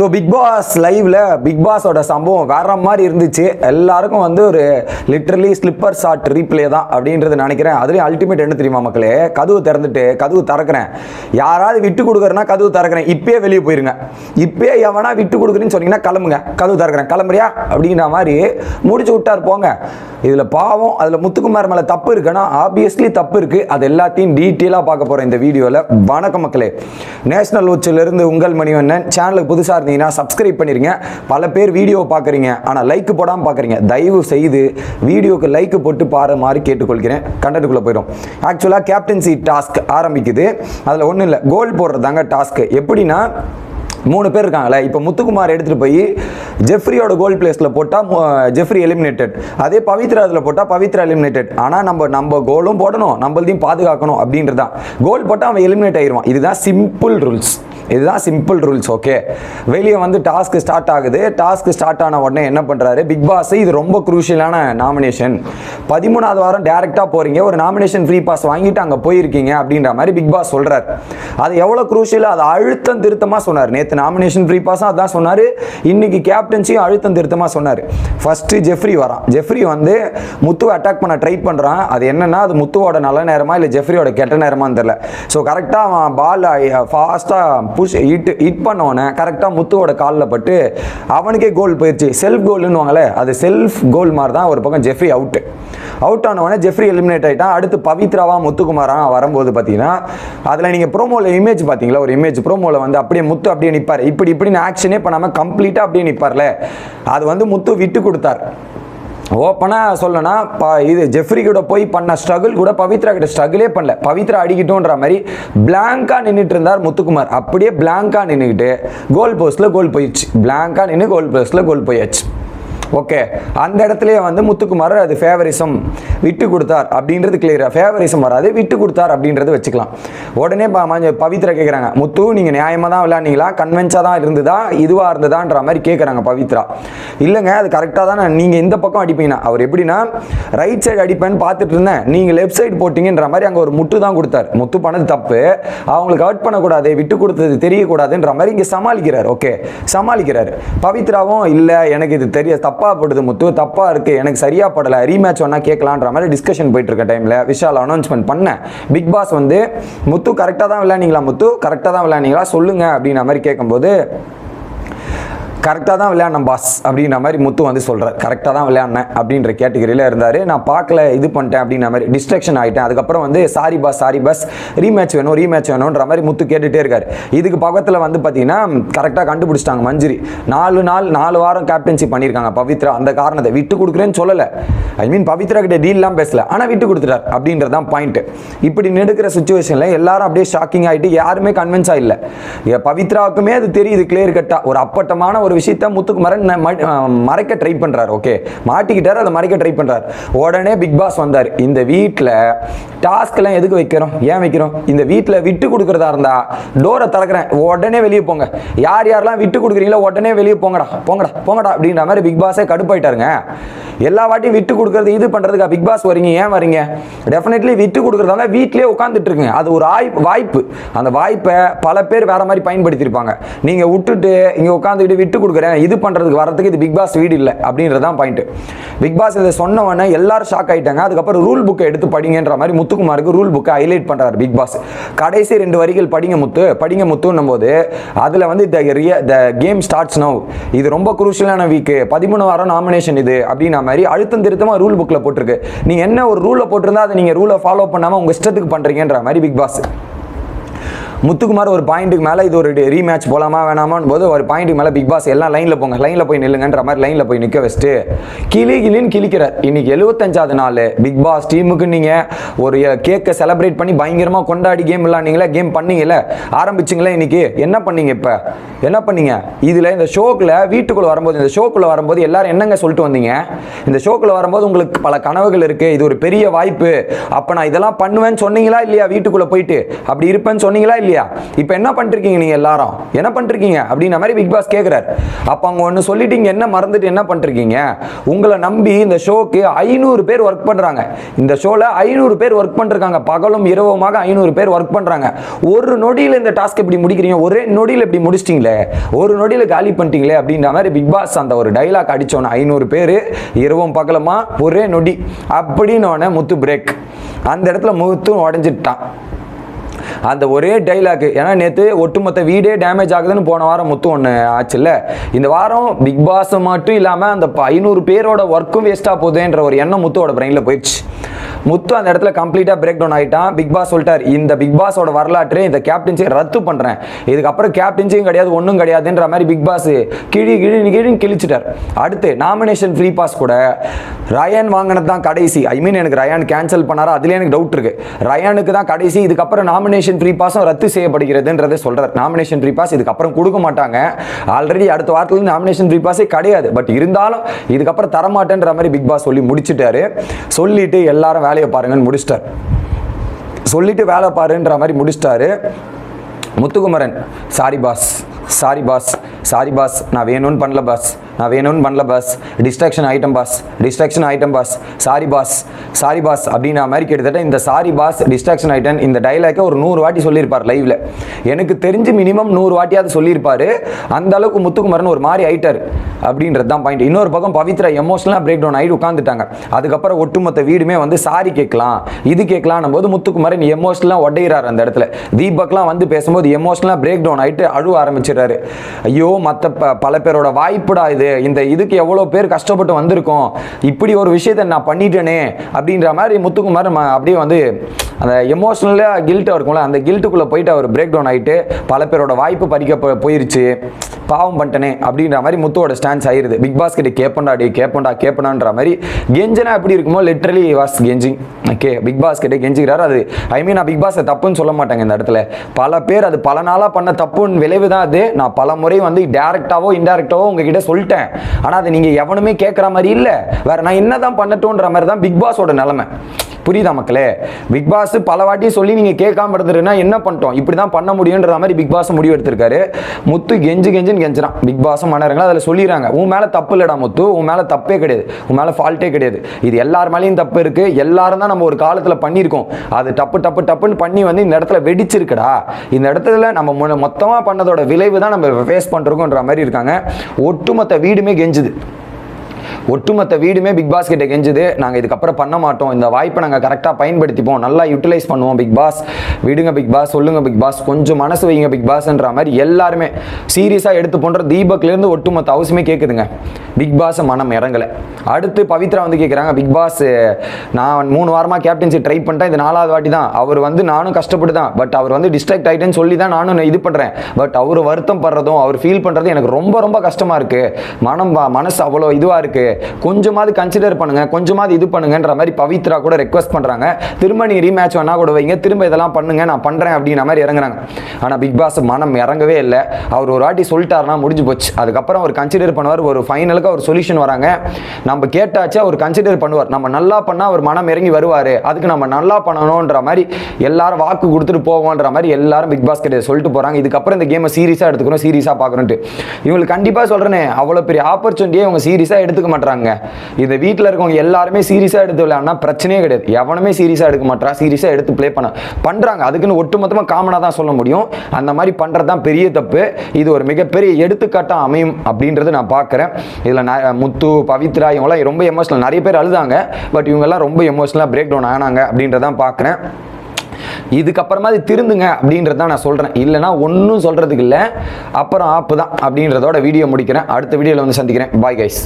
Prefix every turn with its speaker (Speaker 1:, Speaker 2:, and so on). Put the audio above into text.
Speaker 1: So Bigg Boss லைவ்ல big பாஸோட சம்பவம் வேற மாதிரி இருந்துச்சு. எல்லாருக்கும் வந்து ஒரு லிட்ரலி ஸ்லிப்பர் ஷாட் ரீப்ளே தான் அப்படின்றது நினைக்கிறேன். அதுலேயும் அல்டிமேட் என்ன தெரியுமா மக்களே? கதவு திறந்துட்டு கதவு திறக்கிறேன். யாராவது விட்டு கொடுக்குறேன்னா கதவு திறக்கிறேன். இப்பயே வெளியே போயிருங்க. இப்பயே எவனா விட்டு கொடுக்குறேன்னு சொன்னீங்கன்னா கிளம்புங்க. கதவு திறக்கிறேன். கிளம்புறியா? அப்படிங்கிற மாதிரி முடிச்சு விட்டார் போங்க. இதில் பாவம் அதில் முத்துக்குமார் மேலே தப்பு இருக்குன்னா ஆப்வியஸ்லி தப்பு இருக்குது அது எல்லாத்தையும் டீட்டெயிலாக பார்க்க போகிறேன் இந்த வீடியோவில் வணக்கம் மக்களே. நேஷனல் உச்சிலிருந்து உங்கள் மணிவண்ணன். சேனலுக்கு புதுசாக இருந்தீங்கன்னா சப்ஸ்கிரைப் பண்ணிருங்க. பல பேர் வீடியோ பார்க்குறீங்க. ஆனால் லைக் போடாமல் பார்க்குறீங்க. தயவு செய்து வீடியோக்கு லைக் போட்டு பாரு மாதிரி கேட்டுக்கொள்கிறேன். கண்டென்ட்டுக்குள்ளே போயிடும் ஆக்சுவலாக கேப்டன்சி டாஸ்க் ஆரம்பிக்குது. அதில் ஒன்றும் இல்லை. கோல் போடுறது தாங்க டாஸ்க் எப்படின்னா மூணு பேர் இருக்காங்களே இப்போ முத்துக்குமார் எடுத்துகிட்டு போய் ஜெஃப்ரியோட கோல் பிளேஸில் போட்டால் ஜெஃப்ரி எலிமினேட்டட் அதே பவித்ரா அதில் போட்டால் பவித்ரா எலிமினேட்டட் ஆனால் நம்ம நம்ம கோலும் போடணும். நம்மளதையும் பாதுகாக்கணும் அப்படின்றது தான் கோல் போட்டால் அவன் எலிமினேட் ஆயிடுவான் இதுதான் சிம்பிள் ரூல்ஸ் இதுதான் சிம்பிள் ரூல்ஸ் ஓகே வெளியே வந்து டாஸ்க் ஸ்டார்ட் ஆகுது. டாஸ்க் ஸ்டார்ட் ஆன உடனே என்ன பண்ணுறாரு பிக் பாஸ் இது ரொம்ப குரூஷியலான நாமினேஷன் பதிமூணாவது வாரம் டேரெக்டாக போகிறீங்க ஒரு நாமினேஷன் ஃப்ரீ பாஸ் வாங்கிட்டு அங்கே போயிருக்கீங்க அப்படின்ற மாதிரி பிக் பாஸ் சொல்கிறார் அது எவ்வளோ குரூஷியல் அது அழுத்தம் திருத்தமாக சொன்னார். நேற்று நாமினேஷன் ஃப்ரீ பாஸும் அதான் சொன்னார். இன்னைக்கு கேப்டன்சியும் அழுத்தம் திருத்தமாக சொன்னார். ஃபஸ்ட்டு ஜெஃப்ரி வரான். ஜெஃப்ரி வந்து முத்துவை அட்டாக் பண்ண ட்ரை பண்ணுறான் அது என்னென்னா அது முத்துவோட நல்ல நேரமா இல்லை ஜெஃப்ரியோட கெட்ட நேரமான்னு தெரில ஸோ கரெக்டாக அவன் பால் ஃபாஸ்ட்டாக புஷ் ஹிட் ஹிட் பண்ணவொடனே கரெக்டாக முத்துவோட காலில் பட்டு அவனுக்கே கோல் போயிடுச்சு செல்ஃப் கோல்னுவாங்களே அது செல்ஃப் கோல் மாதிரி தான் ஒரு பக்கம் ஜெஃப்ரி அவுட்டு அவுட் ஆனவனே ஜெஃப்ரி எலிமினேட் ஆகிட்டான் அடுத்து பவித்ராவா முத்துக்குமாரா வரும்போது பார்த்தீங்கன்னா அதில் நீங்கள் ப்ரோமோவில் இமேஜ் பார்த்தீங்களா ஒரு இமேஜ் ப்ரோமோவில் வந்து அப்படியே முத்து அப்படியே நிற்பார் இப்படி இப்படின்னு ஆக்ஷனே பண்ணாமல் கம்ப்ளீட்டாக அப்படியே நிற்பார்ல அது வந்து முத்து விட்டு கொடுத்தார். ஓப்பனாக சொல்லனா ப இது ஜெஃப்ரி கூட போய் பண்ண ஸ்ட்ரகிள் கூட பவித்ரா கிட்ட ஸ்ட்ரகிளே பண்ணல. பவித்ரா அடிக்கிட்டோன்ற மாதிரி பிளாங்காக நின்றுட்டு இருந்தார் முத்துக்குமார். அப்படியே பிளாங்காக நின்றுக்கிட்டு கோல் போஸ்ட்டில் கோல் போயிடுச்சு. பிளாங்காக நின்று கோல் போஸ்ட்டில் கோல் போயாச்சு. ஓகே. அந்த இடத்துலயே வந்து முத்துக்குமார் அது ஃபேவரிசம் விட்டு கொடுத்தார் அப்படின்றது கிளியரா ஃபேவரிசம் வராது விட்டு கொடுத்தார் அப்படின்றது வச்சுக்கலாம். உடனே ப- மஞ்ச- பவித்ரா கேட்குறாங்க முத்து நீங்கள் நியாயமாக தான் விளையாண்டீங்களா கன்வென்ஸாக தான் இருந்ததா? இதுவாக இருந்ததான்ற மாதிரி கேட்குறாங்க பவித்ரா. இல்லைங்க அது கரெக்டாக தான். நீங்கள் இந்த பக்கம் அடிப்பீங்கன்னா அவர் எப்படின்னா ரைட் சைடு அடிப்பேன்னு பார்த்துட்டு இருந்தேன். நீங்கள் லெஃப்ட் சைடு போட்டிங்கன்ற மாதிரி அங்கே ஒரு முட்டு தான் கொடுத்தார். முத்து பண்ணது தப்பு. அவங்களுக்கு அவுட் பண்ணக்கூடாது விட்டு கொடுத்தது தெரியக்கூடாதுன்ற மாதிரி இங்கே சமாளிக்கிறார். ஓகே சமாளிக்கிறார். பவித்ராவும் இல்லை எனக்கு இது தெரிய தப்பு தப்பாக படுது முத்து தப்பாக இருக்குது எனக்கு சரியாக படலை. ரீமேட்ச் ஒன்றா கேட்கலான்ற மாதிரி டிஸ்கஷன் போயிட்டு இருக்க டைமில் விஷால் அனௌன்ஸ்மெண்ட் பண்ணேன் பிக் பாஸ் வந்து முத்து கரெக்டாக தான் விளையாண்டீங்களா முத்து? கரெக்டாக தான் விளையாண்டீங்களா சொல்லுங்கள் அப்படின்ற மாதிரி கேட்கும்போது கரெக்டாக தான் விளையாடினேன் பாஸ் அப்படின்ற மாதிரி முத்து வந்து சொல்கிறார் கரெக்டாக தான் விளையாடினேன் அப்படின்ற கேட்டகரியில் இருந்தார். நான் பார்க்கல இது பண்ணிட்டேன் அப்படின்ற மாதிரி டிஸ்ட்ரக்ஷன் ஆகிட்டேன் அதுக்கப்புறம் வந்து sorry boss sorry boss rematch வேணும் ரீமேட்ச் வேணுன்ற மாதிரி முத்து கேட்டுகிட்டே இருக்கார். இதுக்கு பக்கத்தில் வந்து பார்த்தீங்கன்னா கரெக்டாக கண்டுபிடிச்சிட்டாங்க மஞ்சிரி. நாலு நாள் நாலு வாரம் கேப்டன்சி பண்ணியிருக்காங்க பவித்ரா. அந்த காரணத்தை விட்டு கொடுக்குறேன்னு சொல்லலை. ஐ மீன் பவித்ரா கிட்ட டீல்லாம் பேசல. ஆனால் விட்டு கொடுத்துட்டார் அப்படின்றது தான் பாயிண்ட் இப்படி நெடுக்கிற சுச்சுவேஷனில் எல்லாரும் அப்படியே ஷாக்கிங் ஆகிட்டு யாருமே கன்வின்ஸ் இல்லை. பவித்ராவுக்குமே அது தெரியுது கிளியர் கட்டாக ஒரு அப்பட்டமான ஒரு விஷயத்த முத்துக்குமரன் மறைக்க ட்ரை பண்றாரு ஓகே மாட்டிக்கிட்டாரு அதை மறைக்க ட்ரை பண்றாரு. உடனே பிக் பாஸ் வந்தார். இந்த வீட்டில் டாஸ்க் எல்லாம் எதுக்கு வைக்கிறோம்? ஏன் வைக்கிறோம்? இந்த வீட்டில் விட்டு கொடுக்கறதா இருந்தா டோரை திறக்கிறேன். உடனே வெளியே போங்க. யார் யாரெல்லாம் விட்டு கொடுக்குறீங்களோ உடனே வெளியே போங்கடா போங்கடா போங்கடா அப்படின்ற மாதிரி பிக் பாஸே கடுப்பாயிட்டாருங்க. எல்லா வாட்டியும் விட்டு கொடுக்கறது இது பண்றதுக்கா பிக் பாஸ் வரீங்க? ஏன் வரீங்க? டெஃபினெட்லி விட்டு கொடுக்கறதால வீட்லயே உட்காந்துட்டு இருக்குங்க அது ஒரு வாய்ப்பு. அந்த வாய்ப்பை பல பேர் வேற மாதிரி பயன்படுத்தியிருப்பாங்க. நீங்க விட்டுட்டு இங்க உட்காந்துக்கிட்டு விட்டு கொடுக்குறேன் இது பண்றதுக்கு வரதுக்கு இது பிக் பாஸ் வீடு இல்லை அப்படின்றது தான் பாயிண்ட் பிக் பாஸ் இதை சொன்னவொடனே எல்லாரும் ஷாக் ஆயிட்டாங்க. அதுக்கப்புறம் ரூல் புக்கை எடுத்து படிங்கன்ற மாதிரி முத்துக்குமாருக்கு ரூல் புக்கை ஹைலைட் பண்ணுறாரு பிக் பாஸ் கடைசி ரெண்டு வரிகள் படிங்க முத்து படிங்க முத்துன்னும் போது அதுல வந்து the ரிய the game starts now இது ரொம்ப குரூஷியலான வீக் பதிமூணு வாரம் நாமினேஷன் இது அப்படின்ற மாதிரி அழுத்தம் திருத்தமாக ரூல் புக்கில் போட்டிருக்கு. நீ என்ன ஒரு ரூலை போட்டிருந்தா அதை நீங்கள் ரூலை ஃபாலோ பண்ணாமல் உங்க இஷ்டத்துக்கு பண்ணுறீங்கன்ற மாதிரி பிக் பாஸ் முத்துக்குமார் ஒரு பாயிண்ட்டுக்கு மேலே இது ஒரு ரீமேட்ச் போலாமா வேணாமான்னு போது ஒரு பாயிண்ட்டுக்கு மேலே பிக் பாஸ் எல்லாம் லைனில் போங்க. லைனில் போய் நில்லுங்கன்ற மாதிரி லைனில் போய் நிற்க வச்சுட்டு கிளி கிளின்னு கிளிக்கிறார் இன்னைக்கு எழுபத்தஞ்சாவது நாள். பிக் பாஸ் டீமுக்கு நீங்கள் ஒரு கேக்கை செலிப்ரேட் பண்ணி பயங்கரமாக கொண்டாடி கேம் விளாண்டிங்களே கேம் பண்ணீங்கல்ல? ஆரம்பிச்சிங்களே இன்னைக்கு. என்ன பண்ணீங்க இப்போ? என்ன பண்ணீங்க? இதில் இந்த ஷோக்கில் வீட்டுக்குள்ளே வரும்போது இந்த ஷோக்குள்ளே வரும்போது எல்லாரும் என்னங்க சொல்லிட்டு வந்தீங்க? இந்த ஷோக்குள்ளே வரும்போது உங்களுக்கு பல கனவுகள் இருக்குது இது ஒரு பெரிய வாய்ப்பு. அப்போ நான் இதெல்லாம் பண்ணுவேன்னு சொன்னீங்களா இல்லையா வீட்டுக்குள்ளே போயிட்டு? அப்படி இருப்பேன்னு சொன்னீங்களா இல்லையா? இல்லையா? இப்போ என்ன பண்ணிருக்கீங்க நீங்க எல்லாரும்? என்ன பண்ணிருக்கீங்க? அப்படின்ற மாதிரி பிக் பாஸ் கேட்குறாரு அப்போ அவங்க ஒன்று சொல்லிட்டீங்க என்ன மறந்துட்டு என்ன பண்ணிருக்கீங்க? உங்களை நம்பி இந்த ஷோக்கு ஐநூறு பேர் ஒர்க் பண்ணுறாங்க இந்த ஷோவில் ஐநூறு பேர் ஒர்க் பண்ணிருக்காங்க பகலும் இரவுமாக ஐநூறு பேர் ஒர்க் பண்ணுறாங்க ஒரு நொடியில் இந்த டாஸ்க் இப்படி முடிக்கிறீங்க? ஒரே நொடியில் இப்படி முடிச்சிட்டிங்களே? ஒரு நொடியில் காலி பண்ணிட்டீங்களே? அப்படின்ற மாதிரி பிக் பாஸ் அந்த ஒரு டைலாக் அடிச்சோன்னே ஐநூறு பேர் இரவும் பகலமாக ஒரே நொடி. அப்படின்னு முத்து பிரேக் அந்த இடத்துல முத்தும் உடஞ்சிட்டான். அந்த ஒரே டைலாக் ஏன்னா நேற்று ஒட்டுமொத்த வீடே டேமேஜ் ஆகுதுன்னு போன வாரம் முத்து ஒன்று ஆச்சுல்ல. இந்த வாரம் பிக் பாஸ் மட்டும் இல்லாமல் அந்த ஐநூறு பேரோட ஒர்க்கும் வேஸ்ட்டாக போகுதுன்ற ஒரு எண்ணம் முத்துவோட பிரெயினில் போயிடுச்சு. முத்து அந்த இடத்துல கம்ப்ளீட்டாக பிரேக் டவுன் ஆகிட்டான் பிக் பாஸ் சொல்லிட்டார் இந்த பிக் பாஸோட வரலாற்று இந்த கேப்டன்சி ரத்து பண்ணுறேன் இதுக்கப்புறம் கேப்டன்சியும் கிடையாது ஒன்றும் கிடையாதுன்ற மாதிரி பிக் பாஸ் கிழி கிழி கிழின்னு கிழிச்சிட்டார். அடுத்து நாமினேஷன் ஃப்ரீ பாஸ் கூட ரயான் வாங்கினது தான் கடைசி. ஐ மீன் எனக்கு ரயான் கேன்சல் பண்ணாரா? அதுல எனக்கு டவுட் இருக்கு. ரயானுக்கு தான் கடைசி இதுக்கப்புறம் நாமினேஷன் ஃப்ரீ பாஸும் ரத்து செய்யப்படுகிறதுன்றதை சொல்கிறார் நாமினேஷன் ஃப்ரீ பாஸ் இதுக்கப்புறம் கொடுக்க மாட்டாங்க. ஆல்ரெடி அடுத்த வாரத்துலேருந்து நாமினேஷன் ஃப்ரீ பாஸே கிடையாது. பட் இருந்தாலும் இதுக்கப்புறம் தரமாட்டேன்ற மாதிரி பிக் பாஸ் சொல்லி முடிச்சிட்டாரு. சொல்லிட்டு எல்லாரும் வேலையை பாருங்கன்னு முடிச்சிட்டார். சொல்லிட்டு வேலை பாருன்ற மாதிரி முடிச்சிட்டாரு. Muthukumaran sorry boss sorry boss sorry boss நான் வேணும்னு பண்ணல பாஸ் நான் வேணும்னு பண்ணல boss distraction item boss distraction item boss sorry boss sorry boss அப்படின்ற மாதிரி கிட்டத்தட்ட இந்த சாரி பாஸ் டிஸ்ட்ராக்ஷன் ஐட்டம் இந்த டைலாக்கை ஒரு நூறு வாட்டி சொல்லியிருப்பார் லைவ்ல எனக்கு தெரிஞ்சு மினிமம் நூறு வாட்டியாவது சொல்லியிருப்பார். அந்த அளவுக்கு முத்துக்குமரன் ஒரு மாதிரி ஆயிட்டார் அப்படின்றது தான் பாயிண்ட் இன்னொரு பக்கம் பவித்ரா எமோஷனலாக பிரேக் டவுன் ஆகிட்டு உட்காந்துட்டாங்க அதுக்கப்புறம் ஒட்டுமொத்த வீடுமே வந்து சாரி கேட்கலாம் இது கேட்கலாம் போது முத்துக்குமரன் எமோஷனலாக உடையிறார் அந்த இடத்துல. தீபக்லாம் வந்து பேசும்போது எமோஷனலாக பிரேக் டவுன் ஆகிட்டு அழுவ ஆரம்பிச்சிடுறாரு. ஐயோ மற்ற பல பேரோட வாய்ப்புடா இது. இந்த இதுக்கு எவ்வளோ பேர் கஷ்டப்பட்டு வந்திருக்கோம் இப்படி ஒரு விஷயத்தை நான் பண்ணிட்டேனே அப்படின்ற மாதிரி முத்துக்குமார் அப்படியே வந்து அந்த எமோஷ்னலாக கில்ட்டாக இருக்கும்ல அந்த கில்ட்டுக்குள்ளே போயிட்டு அவர் பிரேக் டவுன் ஆகிட்டு பல பேரோட வாய்ப்பு பறிக்க போயிருச்சு. பாவம் பண்ணிட்டனே அப்படின்ற மாதிரி முத்துவோட ஸ்டான்ஸ் ஆயிருது. பிக் பாஸ் கிட்ட கேப்பண்டா டே கேப்பண்டா கேப்பண்டான்ற மாதிரி கெஞ்சனா எப்படி இருக்குமோ லிட்ரலி வாஸ் கெஞ்சிங் ஓகே பிக் பாஸ் கிட்ட கெஞ்சிக்கிறாரு. அது ஐ மீன் நான் பிக் பாஸை தப்புன்னு சொல்ல மாட்டாங்க இந்த இடத்துல. பல பேர் அது பல நாளாக பண்ண தப்புன்னு விளைவு தான் அது. நான் பல முறை வந்து டேரெக்டாவோ இன்டெரக்டாவோ உங்ககிட்ட சொல்லிட்டேன். ஆனால் அது நீங்கள் எவனுமே கேட்குற மாதிரி இல்லை. வேற நான் என்ன தான் பண்ணட்டோன்ற மாதிரி தான் பிக் பாஸோட நிலமை. புரியுதா மக்களே? பிக் பாஸ் பல வாட்டி சொல்லி நீங்கள் கேட்காம இருந்துருன்னா என்ன பண்ணிட்டோம்? இப்படி தான் பண்ண முடியுன்ற மாதிரி பிக் பாஸ் முடிவு எடுத்திருக்காரு. முத்து கெஞ்சு கெஞ்சுன்னு கெஞ்சுறான். பிக் பாஸும் மன்னருங்களா அதில் சொல்லிடுறாங்க. உன் மேலே தப்பு இல்லடா முத்து. உன் மேலே தப்பே கிடையாது. உன் மேலே ஃபால்ட்டே கிடையாது. இது எல்லார் மேலேயும் தப்பு இருக்கு. எல்லாரும் தான் நம்ம ஒரு காலத்தில் பண்ணியிருக்கோம். அது டப்பு டப்பு டப்புன்னு பண்ணி வந்து இந்த இடத்துல வெடிச்சிருக்குடா. இந்த இடத்துல நம்ம மொத்தமாக பண்ணதோட விளைவு தான் நம்ம ஃபேஸ் பண்ணுறோன்ற மாதிரி இருக்காங்க. ஒட்டுமொத்த வீடுமே கெஞ்சுது. ஒட்டுமொத்த வீடுமே பிக் பாஸ் கிட்ட கெஞ்சுது. நாங்கள் இதுக்கப்புறம் பண்ண மாட்டோம். இந்த வாய்ப்பை நாங்கள் கரெக்டாக பயன்படுத்திப்போம். நல்லா யூட்டிலைஸ் பண்ணுவோம் பிக் பாஸ் விடுங்க பிக் பாஸ் சொல்லுங்க பிக் பாஸ் கொஞ்சம் மனசு வைங்க பிக் பாஸ்ன்ற மாதிரி எல்லாருமே. சீரியஸாக எடுத்து போன்ற தீபக்லேருந்து ஒட்டுமொத்த அவசியமே கேட்குதுங்க பிக் பாஸ் மனம் இறங்கலை. அடுத்து பவித்ரா வந்து கேட்குறாங்க பிக் பாஸ் நான் மூணு வாரமாக கேப்டன்சி ட்ரை பண்ணிட்டேன் இது நாலாவது வாட்டி தான். அவர் வந்து நானும் கஷ்டப்பட்டு தான். பட் அவர் வந்து டிஸ்ட்ராக்ட் ஆகிட்டேன்னு சொல்லி தான் நானும் இது பண்ணுறேன் பட் அவர் வருத்தம் படுறதும் அவர் ஃபீல் பண்ணுறதும் எனக்கு ரொம்ப ரொம்ப கஷ்டமாக இருக்குது மனம் மனசு அவ்வளோ இதுவாக இருக்குது கொஞ்சமாவது கன்சிடர் பண்ணுங்க கொஞ்சமாவது இது பண்ணுங்கன்ற மாதிரி பவித்ரா கூட ரெக்வஸ்ட் பண்ணுறாங்க திரும்ப நீங்கள் ரீமேட்ச் வேணா கூட வைங்க. திரும்ப இதெல்லாம் பண்ணுங்க நான் பண்ணுறேன் அப்படின்ற மாதிரி இறங்குறாங்க. ஆனால் பிக் பாஸ் மனம் இறங்கவே இல்லை. அவர் ஒரு வாட்டி சொல்லிட்டாருன்னா முடிஞ்சு போச்சு. அதுக்கப்புறம் அவர் கன்சிடர் பண்ணுவார் ஒரு ஃபைனல் ஃபைனலுக்கு அவர் சொல்யூஷன் வராங்க. நம்ம கேட்டாச்சு அவர் கன்சிடர் பண்ணுவார். நம்ம நல்லா பண்ணால் அவர் மனம் இறங்கி வருவார். அதுக்கு நம்ம நல்லா பண்ணணுன்ற மாதிரி எல்லாரும் வாக்கு கொடுத்துட்டு போவோன்ற மாதிரி எல்லாரும் பிக் பாஸ்கெட் சொல்லிட்டு போகிறாங்க இதுக்கப்புறம் இந்த கேமை சீரியஸாக எடுத்துக்கணும் சீரியஸாக பார்க்கணுன்ட்டு இவங்களுக்கு கண்டிப்பாக சொல்கிறேனே அவ்வளோ பெரிய ஆப்பர்ச்சுனிட்டியை இவங்க சீரியஸாக எடுத்துக்க மாட்டாங்க இந்த வீட்டில் இருக்கவங்க எல்லாருமே சீரியஸாக எடுத்து விளையாடுனா பிரச்சனையே கிடையாது. எவனுமே சீரியஸாக எடுக்க மாட்டா சீரியஸாக எடுத்து ப்ளே பண்ண. பண்ணுறாங்க அதுக்குன்னு ஒட்டுமொத்தமாக காமனாக தான் சொல்ல முடியும். அந்த மாதிரி பண்ணுறது தான் பெரிய தப்பு. இது ஒரு மிகப்பெரிய எடுத்துக்காட்டாக அமையும் அப்படின்றது நான் பார்க்குறேன். இதில் முத்து பவித்ரா இவங்களாம் ரொம்ப எமோஷனல் நிறைய பேர் அழுதாங்க. பட் இவங்கெல்லாம் ரொம்ப எமோஷனலாக பிரேக் டவுன் ஆனாங்க அப்படின்றதான் பார்க்குறேன். இதுக்கப்புறமா இது திருந்துங்க அப்படின்றது தான் நான் சொல்கிறேன் இல்லைனா ஒன்றும் சொல்கிறதுக்கு இல்லை. அப்புறம் ஆப்பு தான் அப்படின்றதோட வீடியோ முடிக்கிறேன். அடுத்த வீடியோவில் வந்து சந்திக்கிறேன். Bye guys